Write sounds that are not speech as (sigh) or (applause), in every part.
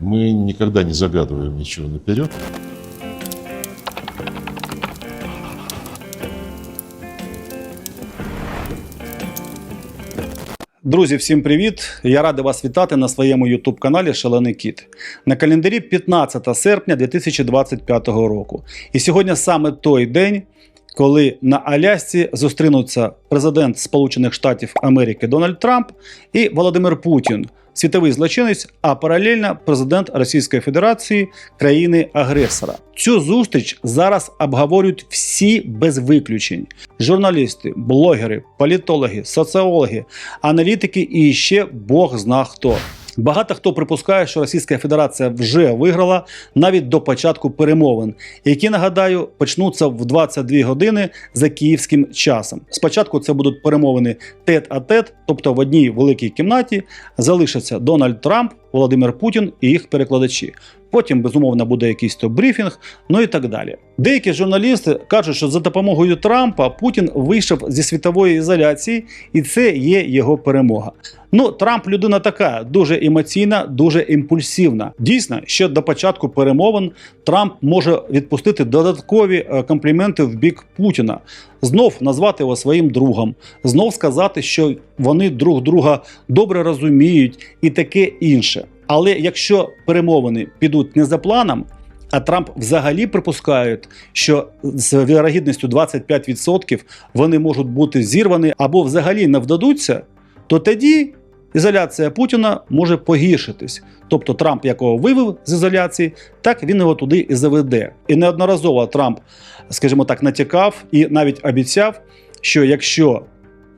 Мы никогда не загадываем ничего наперед. Друзі, всім привіт! Я радий вас вітати на своєму YouTube каналі Шалений Кіт. На календарі 15 серпня 2025 року. І сьогодні саме той день, коли на Алясці зустрінуться президент Сполучених Штатів Америки Дональд Трамп і Володимир Путін, світовий злочинець, а паралельно президент Російської Федерації країни-агресора. Цю зустріч зараз обговорюють всі без виключень: журналісти, блогери, політологи, соціологи, аналітики і ще Бог зна хто. Багато хто припускає, що Російська Федерація вже виграла навіть до початку перемовин, які нагадаю почнуться в 22 години за київським часом. Спочатку це будуть перемовини тет-а-тет, тобто в одній великій кімнаті залишаться Дональд Трамп, Володимир Путін і їх перекладачі. Потім, безумовно, буде якийсь то брифінг, ну і так далі. Деякі журналісти кажуть, що за допомогою Трампа Путін вийшов зі світової ізоляції, і це є його перемога. Ну, Трамп людина така дуже емоційна, дуже імпульсивна. Дійсно, ще до початку перемовин Трамп може відпустити додаткові е, компліменти в бік Путіна, знов назвати його своїм другом, знов сказати, що вони друг друга добре розуміють і таке інше. Але якщо перемовини підуть не за планом, а Трамп взагалі припускає, що з вірогідністю 25% вони можуть бути зірвані або взагалі не вдадуться, то тоді ізоляція Путіна може погіршитись. Тобто Трамп, якого вивів з ізоляції, так він його туди і заведе. І неодноразово Трамп, скажімо так, натякав і навіть обіцяв, що якщо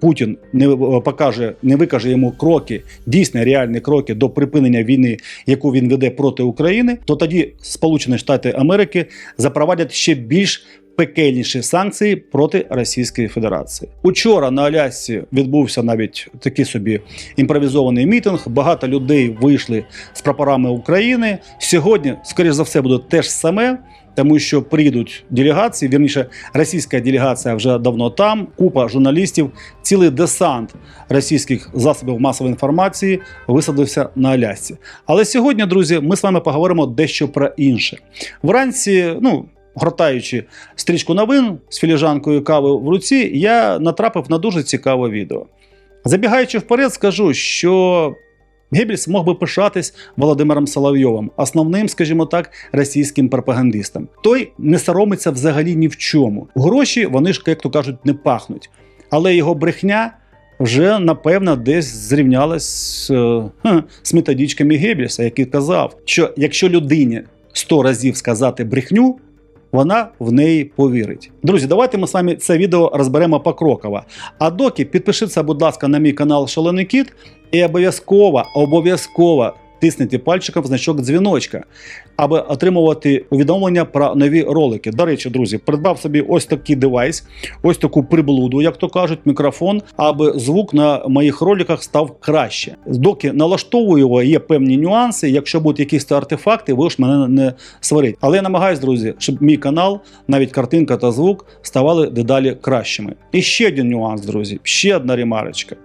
Путін не е, покаже, не викаже йому кроки, дійсно реальні кроки до припинення війни, яку він веде проти України, то тоді Сполучені Штати Америки запровадять ще більш пекельніші санкції проти Російської Федерації. Учора на Алясці відбувся навіть такий собі імпровізований мітинг. Багато людей вийшли з прапорами України. Сьогодні, скоріш за все, буде те ж саме. Тому що приїдуть делегації, вірніше, російська делегація вже давно там, купа журналістів, цілий десант російських засобів масової інформації висадився на Алясці. Але сьогодні, друзі, ми з вами поговоримо дещо про інше. Вранці, ну. Гортаючи стрічку новин з філіжанкою кави в руці, я натрапив на дуже цікаве відео. Забігаючи вперед, скажу, що Геббельс мог би пишатись Володимиром Соловйовим, основним, скажімо так, російським пропагандистом. Той не соромиться взагалі ні в чому. Гроші вони ж, як то кажуть, не пахнуть. Але його брехня вже напевно десь зрівнялась е, з методичками Геббельса, який казав, що якщо людині 100 разів сказати брехню. Вона в неї повірить. Друзі, давайте ми з вами це відео розберемо покроково. А доки підпишіться, будь ласка, на мій канал Шалений Кіт і обов'язково, обов'язково тисніть пальчиком в значок дзвіночка, аби отримувати повідомлення про нові ролики. До речі, друзі, придбав собі ось такий девайс, ось таку приблуду, як то кажуть, мікрофон, аби звук на моїх роликах став краще. Доки налаштовую його, є певні нюанси. Якщо будуть якісь артефакти, ви ж мене не сварить. Але я намагаюсь, друзі, щоб мій канал, навіть картинка та звук, ставали дедалі кращими. І ще один нюанс, друзі, ще одна ремарочка.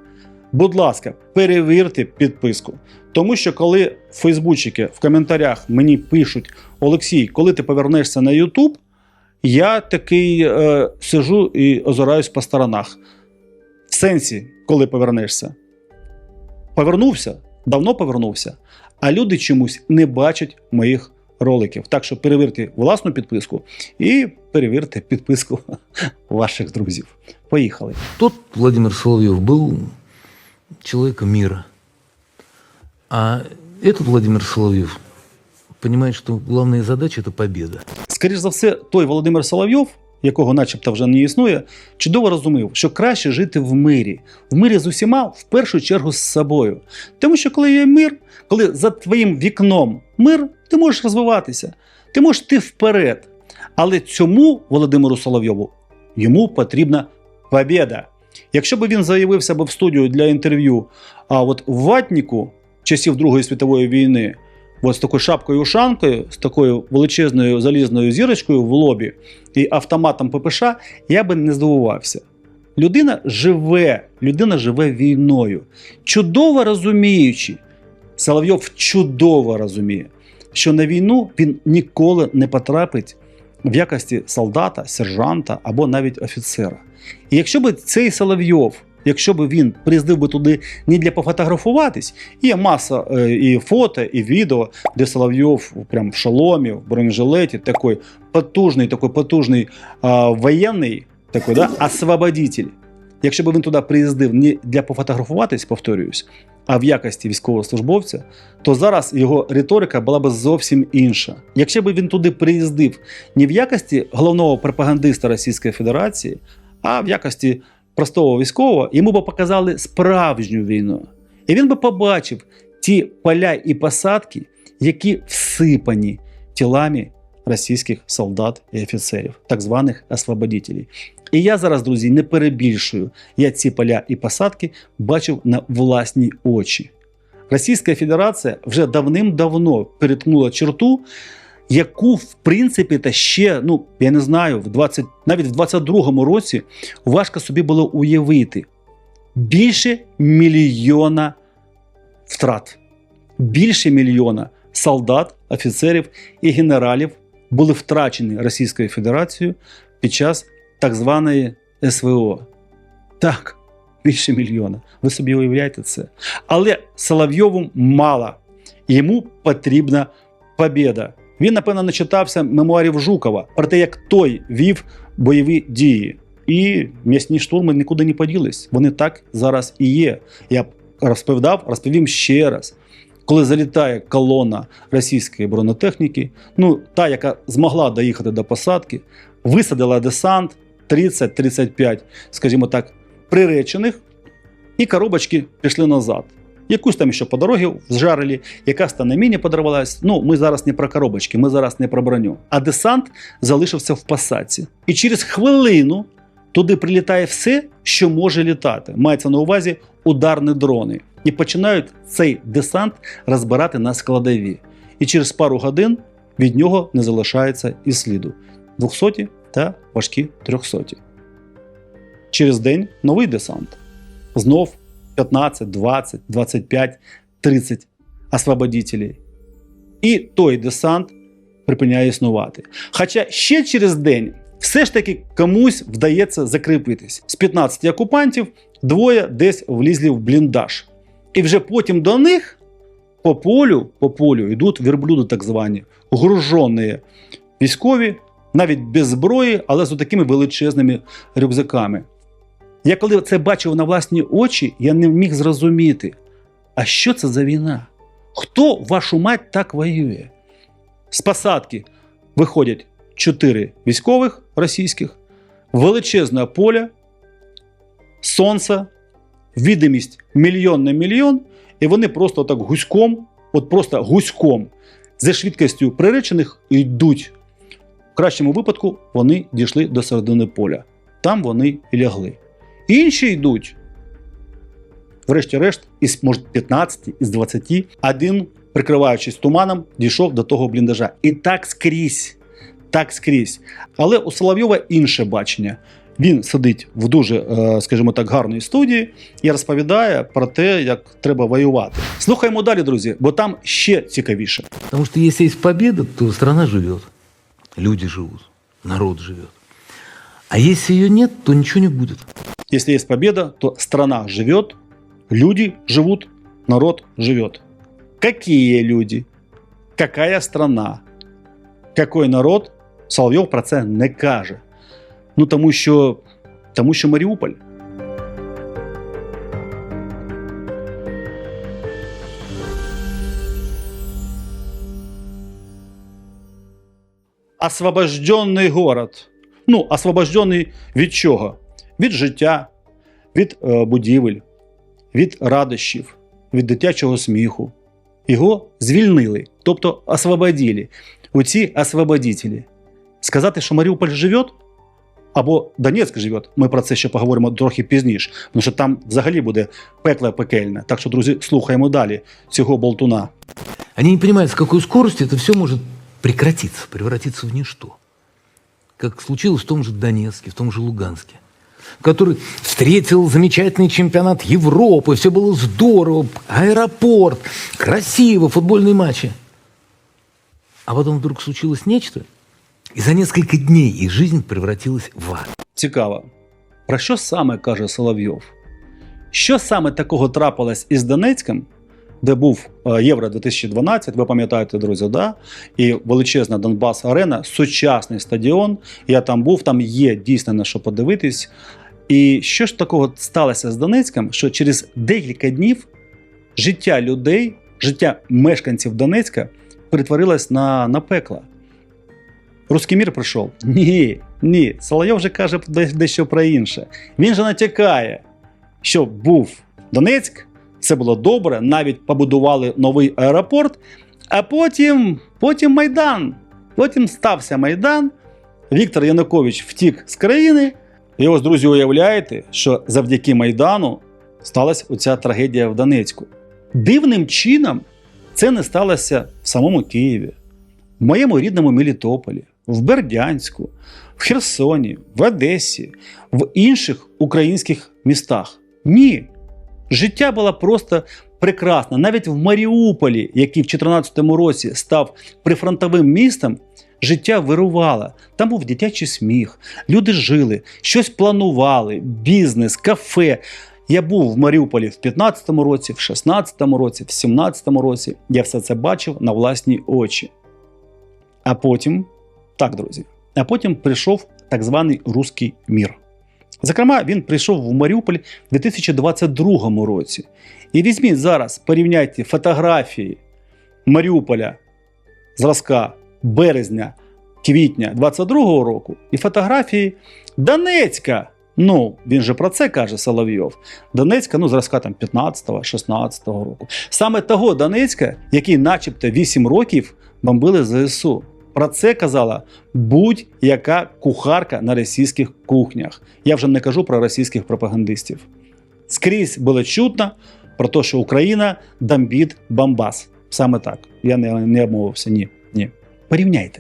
Будь ласка, перевірте підписку. Тому що коли фейсбучики в коментарях мені пишуть: Олексій, коли ти повернешся на Ютуб, я такий е, сижу і озираюсь по сторонах. В сенсі, коли повернешся. Повернувся, давно повернувся, а люди чомусь не бачать моїх роликів. Так що перевірте власну підписку і перевірте підписку (laughs) ваших друзів. Поїхали. Тот Владимир Соловьев был человеком мира. А этот Владимир Соловьев понимает, что главная задача – это победа. Скоріш за все, той Володимир Соловйов, якого начебто вже не існує, чудово розумів, що краще жити в мирі, в мирі з усіма, в першу чергу з собою. Тому що коли є мир, коли за твоїм вікном мир, ти можеш розвиватися, ти можеш йти вперед. Але цьому Володимиру Соловйову йому потрібна побєда. Якщо б він заявився б в студію для інтерв'ю, а от в ватніку часів Другої світової війни, от з такою шапкою ушанкою, з такою величезною залізною зірочкою в лобі і автоматом ППШ, я би не здивувався. Людина живе, людина живе війною, чудово розуміючи, Соловйов чудово розуміє, що на війну він ніколи не потрапить в якості солдата, сержанта або навіть офіцера. І якщо б цей Соловйов, якщо б він приїздив би туди не для пофотографуватись, є маса е, і фото, і відео, де Соловйов прям в шоломі, в бронежилеті, такий потужний, такий потужний а, воєнний, такий, да, освободитель. Якщо б він туди приїздив не для пофотографуватись, повторююсь, а в якості військовослужбовця, то зараз його риторика була б зовсім інша. Якщо б він туди приїздив не в якості головного пропагандиста Російської Федерації, а в якості простого військового, йому б показали справжню війну. І він би побачив ті поля і посадки, які всипані тілами російських солдат і офіцерів, так званих освободителів. І я зараз, друзі, не перебільшую. Я ці поля і посадки бачив на власні очі. Російська Федерація вже давним-давно перетнула черту, яку, в принципі, та ще, ну я не знаю, в 20, навіть в 22-му році важко собі було уявити більше мільйона втрат. Більше мільйона солдат, офіцерів і генералів були втрачені Російською Федерацією під час так званої СВО. Так, більше мільйона. Ви собі уявляєте це. Але Соловйову мало. Йому потрібна побєда. Він, напевно, не читався мемуарів Жукова про те, як той вів бойові дії. І м'ясні штурми нікуди не поділись. Вони так зараз і є. Я розповідав, розповім ще раз. Коли залітає колона російської бронетехніки, ну та, яка змогла доїхати до посадки, висадила десант 30-35, скажімо так, приречених, і коробочки пішли назад. Якусь там ще по дорозі зжарили, якась там на міні подорвалась. Ну, ми зараз не про коробочки, ми зараз не про броню. А десант залишився в посадці. І через хвилину туди прилітає все, що може літати. Мається на увазі ударні дрони. І починають цей десант розбирати на складові. І через пару годин від нього не залишається і сліду. 200 та важкі 300. Через день новий десант. Знов 15, 20, 25, 30 освободителей. І той десант припиняє існувати. Хоча ще через день все ж таки комусь вдається закріпитись. З 15 окупантів двоє десь влізли в бліндаж. І вже потім до них по полю, по полю йдуть верблюди, так звані, гружені військові, навіть без зброї, але з такими величезними рюкзаками. Я коли це бачив на власні очі, я не міг зрозуміти, а що це за війна? Хто вашу мать так воює? З посадки виходять чотири військових російських, величезне поле, сонце, відомість мільйон на мільйон, і вони просто так гуськом, от просто гуськом, за швидкістю приречених йдуть. В кращому випадку вони дійшли до середини поля. Там вони і лягли. Інші йдуть. Врешті-решт, із може 15, із 20, один, прикриваючись туманом, дійшов до того бліндажа. І так скрізь. Так скрізь. Але у Соловйова інше бачення. Він сидить в дуже, е, скажімо так, гарній студії і розповідає про те, як треба воювати. Слухаємо далі, друзі, бо там ще цікавіше. Потому что если есть победа, то страна живет, люди живут, народ живет. А если ее нет, то ничего не будет. Если есть победа, то страна живет, люди живут, народ живет. Какие люди? Какая страна? Какой народ? Соловйов про це не каже. Ну тому що, тому що Маріуполь. Освобожденний город. Ну, освобожденний від чого? Від життя, від е, будівель, від радощів, від дитячого сміху. Його звільнили, тобто освободили. Оці освободителі. Сказати, що Маріуполь живе, або Донецьк живе, ми про це ще поговоримо трохи пізніше, тому що там взагалі буде пекло пекельне. Так що, друзі, слухаємо далі цього болтуна. Они не понимают, с какой скоростью это все может прекратиться, превратиться в ничто. Как случилось в том же Донецке, в том же Луганске. который встретил замечательный чемпионат Европы, все было здорово, аэропорт, красиво, футбольные матчи. А потом вдруг случилось нечто, и за несколько дней их жизнь превратилась в ад. Цікаво, про що саме каже Соловйов? Що саме такого трапилось із Донецьком, де був е, Євро 2012, ви пам'ятаєте, друзі, да? і величезна Донбас Арена, сучасний стадіон. Я там був, там є дійсно на що подивитись. І що ж такого сталося з Донецьком, що через декілька днів життя людей, життя мешканців Донецька перетворилось на, на пекло. Руський мір прийшов? Ні, ні. Соловйов вже каже де- дещо про інше. Він же натякає, що був Донецьк, все було добре, навіть побудували новий аеропорт, а потім, потім Майдан. Потім стався Майдан. Віктор Янукович втік з країни. І ось, друзі, уявляєте, що завдяки Майдану сталася оця трагедія в Донецьку. Дивним чином це не сталося в самому Києві, в моєму рідному Мелітополі, в Бердянську, в Херсоні, в Одесі, в інших українських містах. Ні. Життя було просто прекрасне. Навіть в Маріуполі, який в 2014 році став прифронтовим містом, життя вирувало. Там був дитячий сміх, люди жили, щось планували, бізнес, кафе. Я був в Маріуполі в 15-му році, в 16-му році, в 17-му році. Я все це бачив на власні очі. А потім, так, друзі, а потім прийшов так званий Руський мір. Зокрема, він прийшов в Маріуполь у 2022 році. І візьміть зараз, порівняйте фотографії Маріуполя зразка березня, квітня 22-го року і фотографії Донецька. Ну, він же про це каже Соловйов. Донецька, ну, зразка там 15-го, 16-го року. Саме того Донецька, який начебто 8 років бомбили ЗСУ. Про це казала будь-яка кухарка на російських кухнях. Я вже не кажу про російських пропагандистів. Скрізь було чутно про те, що Україна дамбіт Бомбас. Саме так. Я не, не обмовився. Ні. Ні. Порівняйте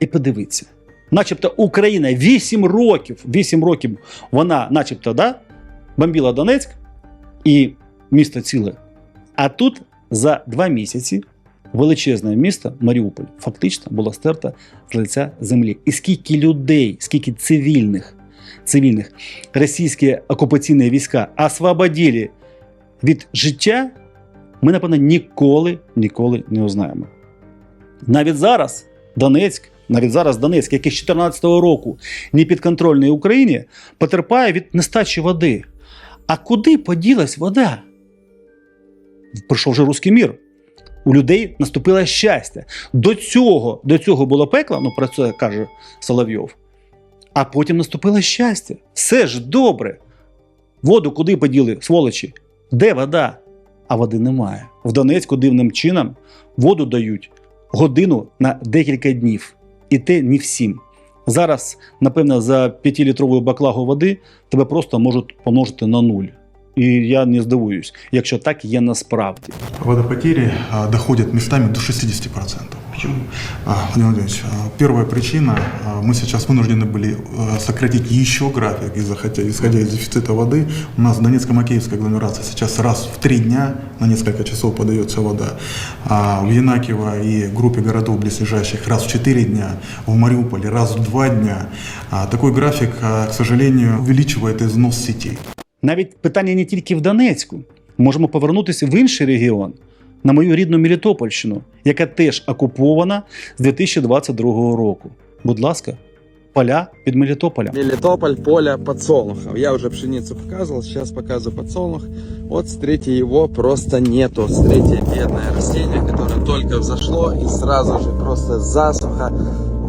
і подивіться. Начебто Україна 8 років, 8 років вона, начебто, да, бомбила Донецьк і місто ціле. А тут за два місяці величезне місто Маріуполь фактично було стерто з лиця землі. І скільки людей, скільки цивільних, цивільних російські окупаційні війська освободили від життя, ми, напевно, ніколи, ніколи не узнаємо. Навіть зараз Донецьк, навіть зараз Донецьк, який з 2014 року не підконтрольний Україні, потерпає від нестачі води. А куди поділась вода? Прийшов вже руський мір. У людей наступило щастя. До цього, до цього було пекло, ну про це каже Соловйов. А потім наступило щастя. Все ж добре. Воду куди поділи, сволочі? Де вода? А води немає. В Донецьку дивним чином воду дають годину на декілька днів. І те не всім. Зараз, напевно, за 5-літрову баклагу води тебе просто можуть помножити на нуль. І я не здивуюсь, якщо так є насправді. Водопотери а, доходят местами до 60%. Почему? А, Владимир Владимирович, а, первая причина, а, мы сейчас вынуждены были а, сократить еще график, из-за, хотя, исходя из дефицита воды. У нас в Донецко-Макеевской агломерации сейчас раз в три дня на несколько часов подается вода. А в Янакиево и группе городов близлежащих раз в 4 дня, в Мариуполе раз в 2 дня. А, Такой график, а, к сожалению, увеличивает износ сетей. Навіть питання не тільки в Донецьку. Можемо повернутися в інший регіон, на мою рідну Мелітопольщину, яка теж окупована з 2022 року. Будь ласка, поля під Мелітополем. Мелитополь, поле подсолнухов. Я уже пшеницу показывал, сейчас показываю подсолнух. Вот смотрите, его просто нету. Смотрите, бедное растение, которое только взошло и сразу же просто засуха.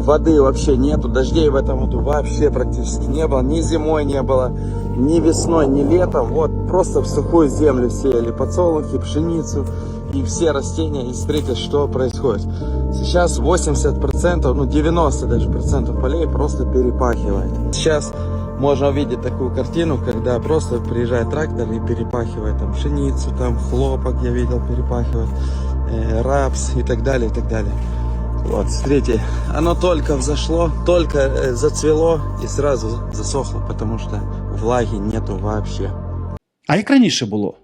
Воды вообще нету, дождей в этом году вообще практически не было. Ни зимой не было, ни весной, ни летом. Вот просто в сухую землю сеяли подсолнухи, пшеницу и все растения. И смотрите, что происходит. Сейчас 80%, ну 90 даже процентов полей просто перепахивает. Сейчас можно увидеть такую картину, когда просто приезжает трактор и перепахивает там пшеницу, там хлопок я видел перепахивает, э, рапс и так далее, и так далее. Вот, смотрите, оно только взошло, только э, зацвело и сразу засохло, потому что влаги нету вообще. А як раніше було?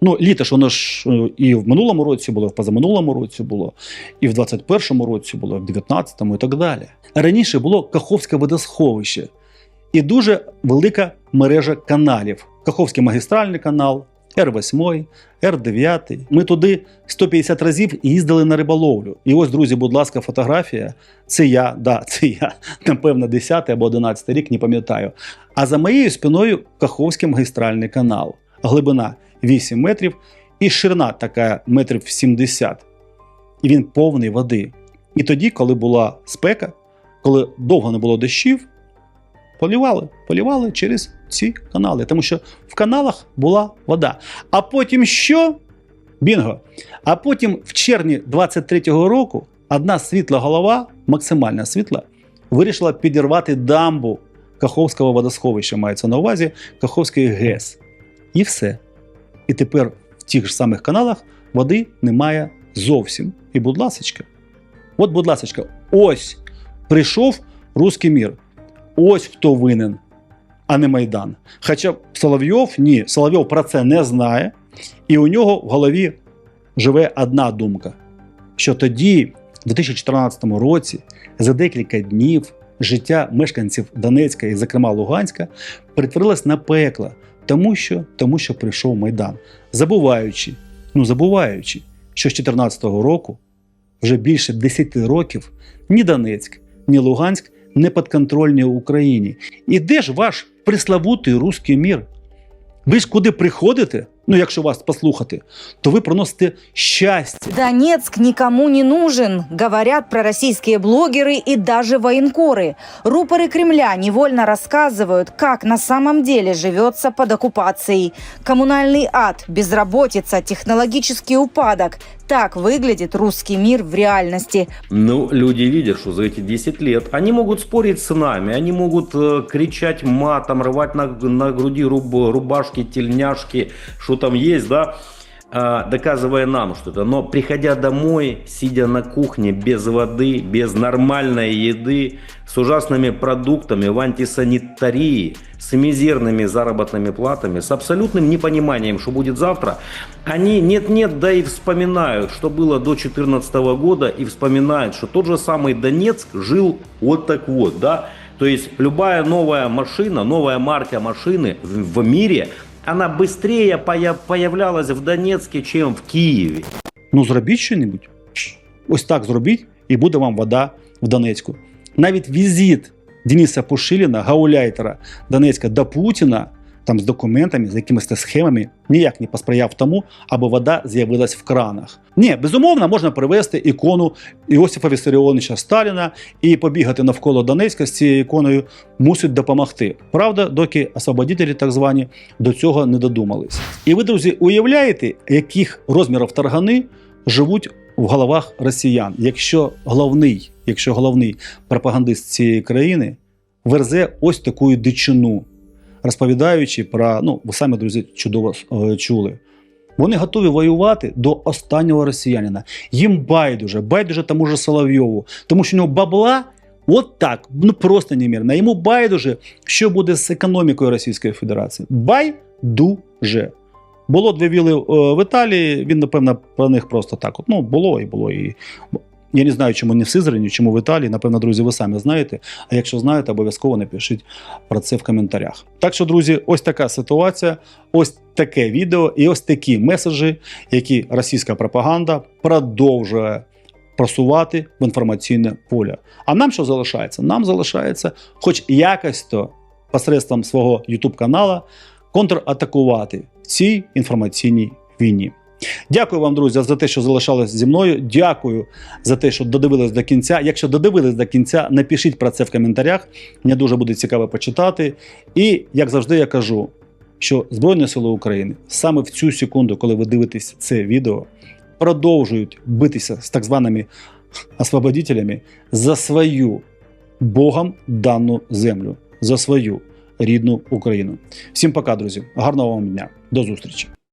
Ну, літо ж воно ж е, і в минулому році було, і в позаминулому році було, і в 21-му році було, і в 19-му і так далі. Раніше було Каховське водосховище і дуже велика мережа каналів. Каховський магістральний канал, Р8, Р9. Ми туди 150 разів їздили на риболовлю. І ось, друзі, будь ласка, фотографія. Це я, да, це я, напевно, 10 або 11 рік, не пам'ятаю. А за моєю спиною Каховський магістральний канал. Глибина 8 метрів і ширина така метрів 70. І він повний води. І тоді, коли була спека, коли довго не було дощів, полівали, полівали через ці канали, тому що в каналах була вода. А потім що? Бінго. А потім в червні 23-го року одна світла голова, максимально світла, вирішила підірвати дамбу Каховського водосховища, мається на увазі Каховської ГЕС. І все. І тепер в тих ж самих каналах води немає зовсім. І будь ласочка. От, будь ласочка, ось прийшов руський мір. Ось хто винен, а не Майдан. Хоча Соловйов ні, Соловйов про це не знає, і у нього в голові живе одна думка: що тоді, в 2014 році, за декілька днів життя мешканців Донецька і, зокрема, Луганська, перетворилось на пекло, тому що, тому що прийшов Майдан, забуваючи, ну забуваючи, що з 2014 року вже більше 10 років ні Донецьк, ні Луганськ не підконтрольні Україні. І де ж ваш пресловутий руський мір? Ви ж куди приходите, ну якщо вас послухати, то ви приносите щастя. Донецк никому не нужен, говорят пророссийские блогеры и даже военкоры. Рупоры Кремля невольно рассказывают, как на самом деле живется под оккупацией. Коммунальный ад, безработица, технологический упадок. Так выглядит русский мир в реальности. Ну, люди видят, что за эти 10 лет они могут спорить с нами, они могут э, кричать матом, рвать на, на груди руб, рубашки, тельняшки, что там есть, да, а, доказывая нам что-то. Но приходя домой, сидя на кухне без воды, без нормальной еды, с ужасными продуктами, в антисанитарии, с мизерными заработными платами, с абсолютным непониманием, что будет завтра, они нет-нет, да и вспоминают, что было до 2014 года, и вспоминают, что тот же самый Донецк жил вот так вот, да. То есть любая новая машина, новая марка машины в, в мире, она быстрее поя- появлялась в Донецке, чем в Киеве. Ну зробіть щось. Ось так зробіть, і буде вам вода в Донецьку. Навіть візит Дениса Пушиліна, гауляйтера Донецька до Путіна, там з документами, з якимись схемами, ніяк не посприяв тому, аби вода з'явилась в кранах. Ні, безумовно, можна привезти ікону Іосифа Вісаріоновича Сталіна і побігати навколо Донецька з цією іконою мусить допомогти. Правда, доки освободителі так звані до цього не додумались. І ви, друзі, уявляєте, яких розмірів таргани живуть в головах росіян, якщо головний, якщо головний пропагандист цієї країни верзе ось таку дичину, розповідаючи про, ну, ви самі, друзі, чудово е, чули. Вони готові воювати до останнього росіянина. Їм байдуже, байдуже тому же Соловйову, тому що у нього бабла от так, ну просто немірно. Йому байдуже, що буде з економікою Російської Федерації. Байдуже. Було дві віли е, в Італії, він, напевно, про них просто так. От, ну, було і було. І... Я не знаю, чому не в Сизрані, чому в Італії. Напевно, друзі, ви самі знаєте. А якщо знаєте, обов'язково напишіть про це в коментарях. Так що, друзі, ось така ситуація, ось таке відео і ось такі меседжі, які російська пропаганда продовжує просувати в інформаційне поле. А нам що залишається? Нам залишається, хоч якось то посредством свого YouTube канала контратакувати в цій інформаційній війні. Дякую вам, друзі, за те, що залишались зі мною. Дякую за те, що додивились до кінця. Якщо додивились до кінця, напишіть про це в коментарях. Мені дуже буде цікаво почитати. І як завжди, я кажу, що Збройні Сили України саме в цю секунду, коли ви дивитесь це відео, продовжують битися з так званими освободителями за свою Богом дану землю, за свою рідну Україну. Всім пока, друзі. Гарного вам дня. До зустрічі.